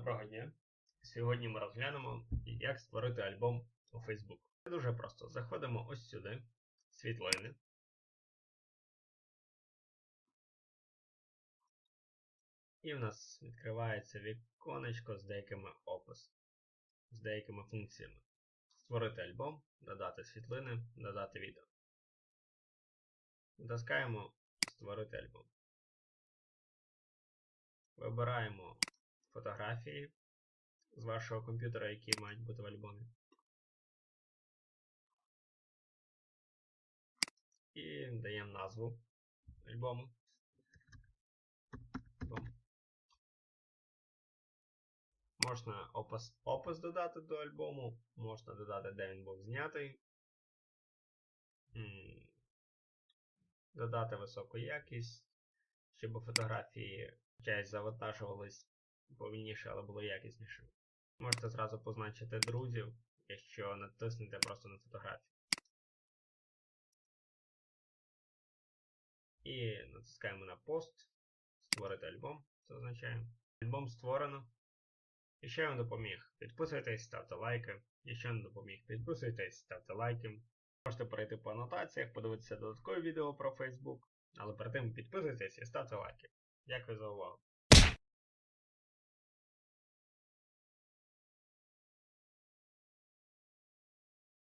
Доброго дня! Сьогодні ми розглянемо, як створити альбом у Facebook. Це дуже просто. Заходимо ось сюди, світлини. І в нас відкривається віконечко з деякими опис, з деякими функціями. Створити альбом, додати світлини, додати відео. Натискаємо Створити альбом. Вибираємо фотографії з вашого комп'ютера, які мають бути в альбомі. І даємо назву альбому. Альбом. Можна опис, опис додати до альбому, можна додати, де він був знятий. Додати високу якість, щоб фотографії часть завантажувались повільніше, але було якісніше. Можете зразу позначити друзів, якщо натиснете просто на фотографію. І натискаємо на пост, створити альбом. Це означає. Альбом створено. Якщо я вам допоміг, підписуйтесь, ставте лайки. Якщо не допоміг, підписуйтесь, ставте лайки. Можете перейти по анотаціях, подивитися додаткові відео про Facebook. Але перед тим підписуйтесь і ставте лайки. Дякую за увагу.